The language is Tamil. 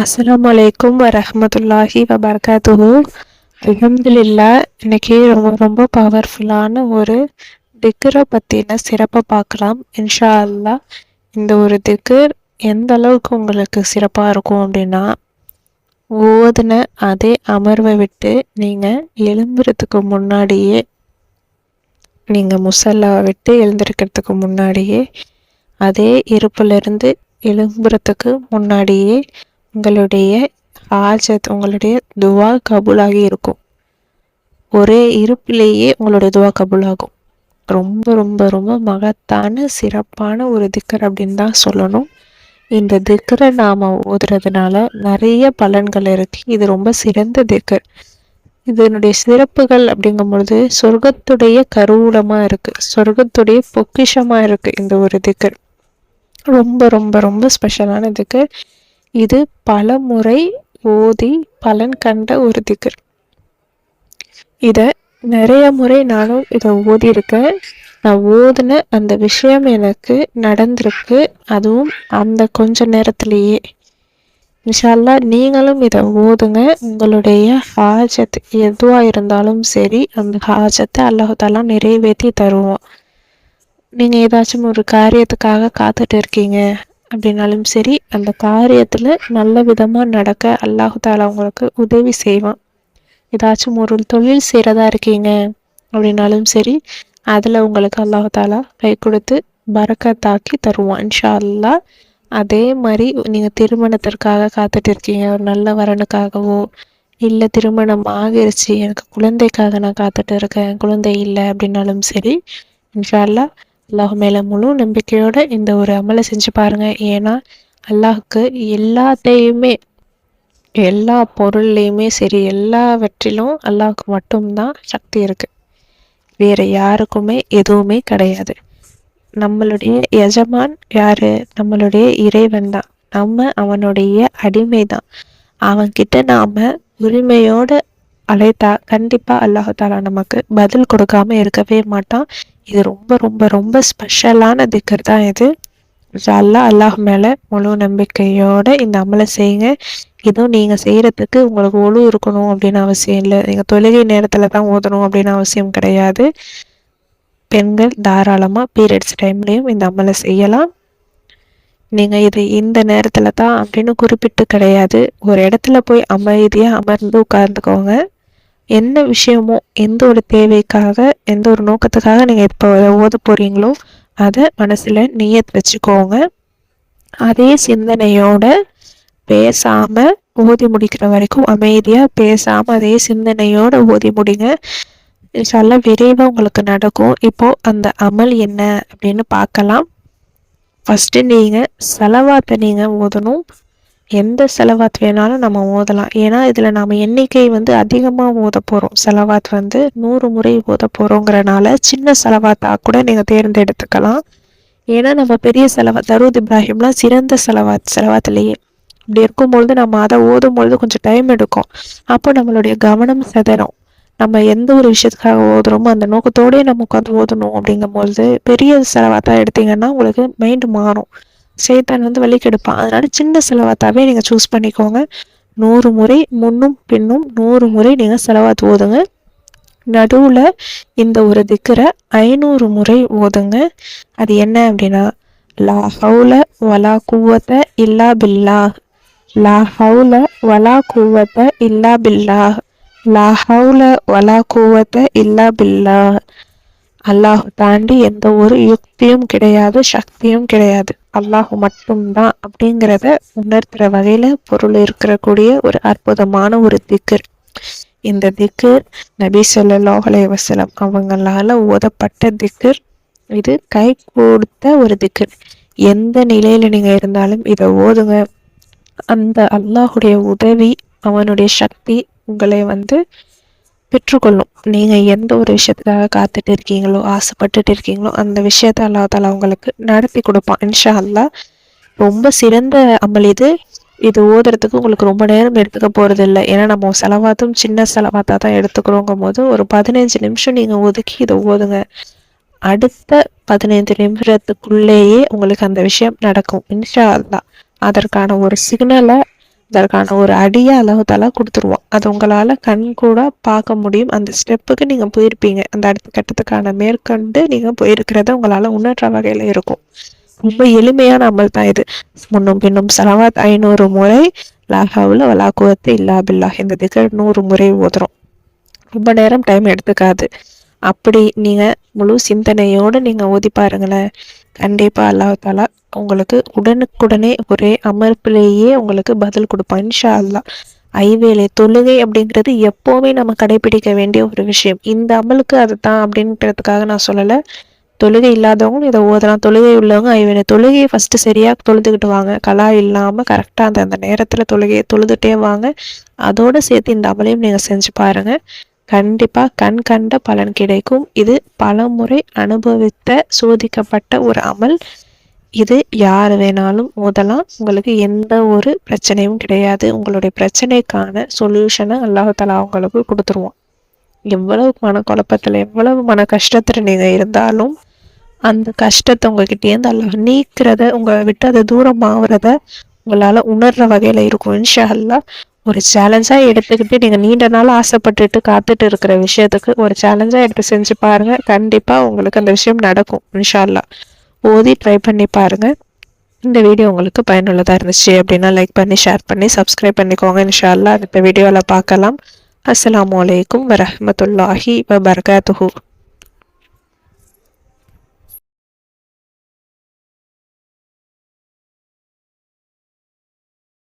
அஸ்லாம் வலைக்கும் வரமத்துல்லாஹி வபரகாத்துஹு அலமதுல்லா இன்னைக்கு ரொம்ப ரொம்ப பவர்ஃபுல்லான ஒரு திக்கரை பற்றின சிறப்பை பார்க்கலாம். இன்ஷா அல்லாஹ் இந்த ஒரு திக்கர் எந்த அளவுக்கு உங்களுக்கு சிறப்பாக இருக்கும் அப்படின்னா ஓதுன அதே அமர்வை விட்டு நீங்கள் எழும்புறதுக்கு முன்னாடியே நீங்கள் முசல்லாவை விட்டு எழுந்திருக்கிறதுக்கு முன்னாடியே அதே இருப்பிலிருந்து எழும்புறதுக்கு முன்னாடியே உங்களுடைய ஆஜத் உங்களுடைய துவா கபூலாகி இருக்கும். ஒரே இருப்பிலேயே உங்களுடைய துவா கபூலாகும். ரொம்ப ரொம்ப ரொம்ப மகத்தான சிறப்பான ஒரு திக்கர் அப்படின்னு தான் சொல்லணும். இந்த திக்கரை நாம் ஓதுறதுனால நிறைய பலன்கள் இருக்குது இது ரொம்ப சிறந்த திக்கர். இதனுடைய சிறப்புகள் அப்படிங்கும் பொழுது சொர்க்கத்துடைய கருவூலமாக இருக்குது சொர்க்கத்துடைய பொக்கிஷமாக இருக்குது இந்த ஒரு திக்கர். ரொம்ப ரொம்ப ரொம்ப ஸ்பெஷலான திக்கர். இது பல முறை ஓதி பலன் கண்ட ஒரு திகர். இதை நிறைய முறை நானும் இதை ஓதியிருக்கேன். நான் ஓதின அந்த விஷயம் எனக்கு நடந்திருக்கு. அதுவும் அந்த கொஞ்ச நேரத்திலேயே. இன்ஷால்லா நீங்களும் இதை ஓதுங்க. உங்களுடைய ஹாஜத் எதுவாக இருந்தாலும் சரி அந்த ஹாஜத்தை அல்லாஹாலாம் நிறைவேற்றி தருவோம். நீங்கள் ஏதாச்சும் ஒரு காரியத்துக்காக காத்துட்டு இருக்கீங்க அப்படின்னாலும் சரி அந்த காரியத்தில் நல்ல விதமாக நடக்க அல்லாஹுதாலா உங்களுக்கு உதவி செய்வான். ஏதாச்சும் ஒரு தொழில் செய்கிறதா இருக்கீங்க அப்படின்னாலும் சரி அதில் உங்களுக்கு அல்லாஹுதாலா கை கொடுத்து பறக்கத்தாக்கி தருவான். இன்ஷா அல்லா அதே மாதிரி நீங்கள் திருமணத்திற்காக காத்துட்டு இருக்கீங்க ஒரு நல்ல வரனுக்காகவோ இல்லை திருமணம் ஆகிருச்சு எனக்கு குழந்தைக்காக நான் காத்துட்டு இருக்கேன் குழந்தை இல்லை அப்படின்னாலும் சரி இன்ஷா அல்லா அல்லாஹ் மேலே முழு நம்பிக்கையோடு இந்த ஒரு அமலை செஞ்சு பாருங்கள் ஏன்னா அல்லாஹுக்கு எல்லாத்தையுமே எல்லா பொருள்லையுமே சரி எல்லாவற்றிலும் அல்லாஹுக்கு மட்டும்தான் சக்தி இருக்குது வேறு யாருக்குமே எதுவுமே கிடையாது. நம்மளுடைய எஜமான் யாரு? நம்மளுடைய இறைவன் தான். நம்ம அவனுடைய அடிமை தான். அவன்கிட்ட நாம் உரிமையோடு அழைத்தா கண்டிப்பாக அல்லாஹாலா நமக்கு பதில் கொடுக்காம இருக்கவே மாட்டான். இது ரொம்ப ரொம்ப ரொம்ப ஸ்பெஷலான திக்கர் தான் இது. அல்லா அல்லாஹ் மேலே முழு நம்பிக்கையோடு இந்த அமலை செய்யுங்க. இதுவும் நீங்கள் செய்கிறதுக்கு உங்களுக்கு ஒழு இருக்கணும் அப்படின்னு அவசியம் இல்லை. நீங்கள் தொழுகை நேரத்தில் தான் ஓதணும் அப்படின்னு அவசியம் கிடையாது. பெண்கள் தாராளமாக பீரியட்ஸ் டைம்லேயும் இந்த அமலை செய்யலாம். நீங்கள் இது இந்த நேரத்தில் தான் அப்படின்னு குறிப்பிட்டு கிடையாது. ஒரு இடத்துல போய் அமைதியாக அமர்ந்து உட்கார்ந்துக்கோங்க. என்ன விஷயமோ எந்த ஒரு தேவைக்காக எந்த ஒரு நோக்கத்துக்காக நீங்கள் இப்போ ஓத போகிறீங்களோ அதை மனசில் நீயத் வச்சுக்கோங்க. அதே சிந்தனையோட பேசாமல் ஓதி முடிக்கிற வரைக்கும் அமைதியாக பேசாமல் அதே சிந்தனையோட ஓதி முடிங்க. சொல்ல விரைவாக உங்களுக்கு நடக்கும். இப்போது அந்த அமல் என்ன அப்படின்னு பார்க்கலாம். ஃபஸ்ட்டு நீங்கள் செலவாத்தை நீங்கள் ஓதணும். எந்த செலவாத் வேணாலும் நம்ம ஓதலாம் ஏன்னா இதில் நாம எண்ணிக்கை வந்து அதிகமாக ஓத போகிறோம் செலவாத் வந்து நூறு முறை ஓத போகிறோங்கிறனால சின்ன செலவாத்தாக கூட நீங்கள் தேர்ந்தெடுத்துக்கலாம். ஏன்னா நம்ம பெரிய செலவா தருத் இப்ராஹிம்லாம் சிறந்த செலவாத் செலவாத்திலேயே. அப்படி இருக்கும்பொழுது நம்ம அதை ஓதும் பொழுது கொஞ்சம் டைம் எடுக்கும். அப்போ நம்மளுடைய கவனம் செதறும். நம்ம எந்த ஒரு விஷயத்துக்காக ஓதுறோமோ அந்த நோக்கத்தோடய நம்ம உட்காந்து ஓதணும் அப்படிங்கும்பொழுது பெரிய செலவாத்தாக எடுத்தீங்கன்னா உங்களுக்கு மைண்டு மாறும். சேத்தான் வந்து வழி கெடுப்பான். அதனால சின்ன செலவாத்தாவே நீங்கள் சூஸ் பண்ணிக்கோங்க. நூறு முறை முன்னும் பின்னும் நூறு முறை நீங்கள் செலவாத்து ஓதுங்க. நடுவில் இந்த ஒரு திக்கரை ஐநூறு முறை ஓதுங்க. அது என்ன அப்படின்னா லா ஹவுல வலா கூவத்த இல்லா பில்லா லா ஹவுல வலா கூவத்த இல்லா பில்லா லா ஹவுல வலா கூவத்த இல்லா பில்லா அல்லாஹ் தாண்டி எந்த ஒரு யுக்தியும் கிடையாது சக்தியும் கிடையாது. அல்லாஹ் மட்டும்தான் அப்படிங்கிறத உணர்த்துற வகையில பொருள் இருக்கக்கூடிய ஒரு அற்புதமான ஒரு திக்கர். இந்த திக்கர் நபி சொல்லாஹ் வசலம் அவங்களால ஓதப்பட்ட திக்கர். இது கை கொடுத்த ஒரு திக்கர். எந்த நிலையில நீங்க இருந்தாலும் இதை ஓதுங்க. அந்த அல்லாஹுடைய உதவி அவனுடைய சக்தி உங்களை வந்து பெற்றுக்கொள்ளும். நீங்கள் எந்த ஒரு விஷயத்துக்காக காத்துட்டு இருக்கீங்களோ ஆசைப்பட்டுட்டு இருக்கீங்களோ அந்த விஷயத்த அல்லா தாலா உங்களுக்கு நடத்தி கொடுப்பான். இன்ஷா அல்லா ரொம்ப சிறந்த அமல் இது. இது ஓதுறதுக்கு உங்களுக்கு ரொம்ப நேரம் எடுத்துக்க போகிறது இல்லை ஏன்னா நம்ம செலவாத்தும் சின்ன செலவாத்தாக தான் எடுத்துக்கிறோங்கும் போது ஒரு பதினஞ்சு நிமிஷம் நீங்கள் ஒதுக்கி இதை ஓதுங்க. அடுத்த பதினைந்து நிமிஷத்துக்குள்ளேயே உங்களுக்கு அந்த விஷயம் நடக்கும். இன்ஷா அல்லா அதற்கான ஒரு சிக்னலை அதற்கான ஒரு அடியை அல்லாஹாலா கொடுத்துருவோம் அது உங்களால் கண் கூட பார்க்க முடியும். அந்த ஸ்டெப்புக்கு நீங்கள் போயிருப்பீங்க. அந்த அடுத்த கட்டத்துக்கான மேற்கொண்டு நீங்கள் போயிருக்கிறத உங்களால் உணர்ற வகையில் இருக்கும். ரொம்ப எளிமையான அமல் தான் இது. முன்னும் பின்னும் சலவாத் ஐநூறு முறை லாகாவில் வலாக்குவத்து இல்லாபில்லா இந்த திகழ் நூறு முறை ஓதுறோம். ரொம்ப நேரம் டைம் எடுத்துக்காது. அப்படி நீங்கள் முழு சிந்தனையோடு நீங்கள் ஓதி பாருங்களேன். கண்டிப்பாக அல்லாஹாலா உங்களுக்கு உடனுக்குடனே ஒரே அமர்ப்பிலேயே உங்களுக்கு பதில் கொடுப்பான். இன்ஷா அல்லா ஐவேளை தொழுகை அப்படிங்கிறது எப்போவுமே நம்ம கடைபிடிக்க வேண்டிய ஒரு விஷயம். இந்த அமலுக்கு அது தான் அப்படின்றதுக்காக நான் சொல்லலை. தொழுகை இல்லாதவங்களும் இதை ஓதலாம். தொழுகை உள்ளவங்க ஐவேளை தொழுகையை ஃபஸ்ட்டு சரியாக தொழுதுகிட்டு வாங்க. கலா இல்லாமல் கரெக்டாக அந்த அந்த நேரத்தில் தொழுகையை தொழுதுட்டே வாங்க. அதோடு சேர்த்து இந்த அமலையும் நீங்கள் செஞ்சு பாருங்கள் கண்டிப்பாக கண் கண்ட பலன் கிடைக்கும். இது பல முறை அனுபவித்த சோதிக்கப்பட்ட ஒரு அமல். இது யார் வேணாலும் ஓதலாம். உங்களுக்கு எந்த ஒரு பிரச்சனையும் கிடையாது. உங்களுடைய பிரச்சனைக்கான சொல்யூஷனை அல்லாஹால அவங்களுக்கு கொடுத்துருவோம் எவ்வளவு மன குழப்பத்தில் எவ்வளவு மன கஷ்டத்தில் நீங்கள் இருந்தாலும் அந்த கஷ்டத்தை உங்ககிட்டேருந்து அல்லாஹ் நீக்கிறத உங்களை விட்டு அதை தூரம் ஆகுறத உங்களால் உணர்ற வகையில் இருக்கும். இன்ஷா அல்லா ஒரு சேலஞ்சாக எடுத்துக்கிட்டு நீங்கள் நீண்ட நாள் ஆசைப்பட்டுட்டு காத்துட்டு இருக்கிற விஷயத்துக்கு ஒரு சேலஞ்சாக எடுத்து செஞ்சு பாருங்கள் கண்டிப்பாக உங்களுக்கு அந்த விஷயம் நடக்கும். இன்ஷால்லா ஓதி ட்ரை பண்ணி பாருங்கள் இந்த வீடியோ உங்களுக்கு பயனுள்ளதாக இருந்துச்சு அப்படின்னா லைக் பண்ணி ஷேர் பண்ணி சப்ஸ்கிரைப் பண்ணிக்கோங்க. இன்ஷால்லா அடுத்த வீடியோவில் பார்க்கலாம். அஸ்லாம் வலைக்கம் வரமத்துல்லாஹி வபர்காத்துஹூ.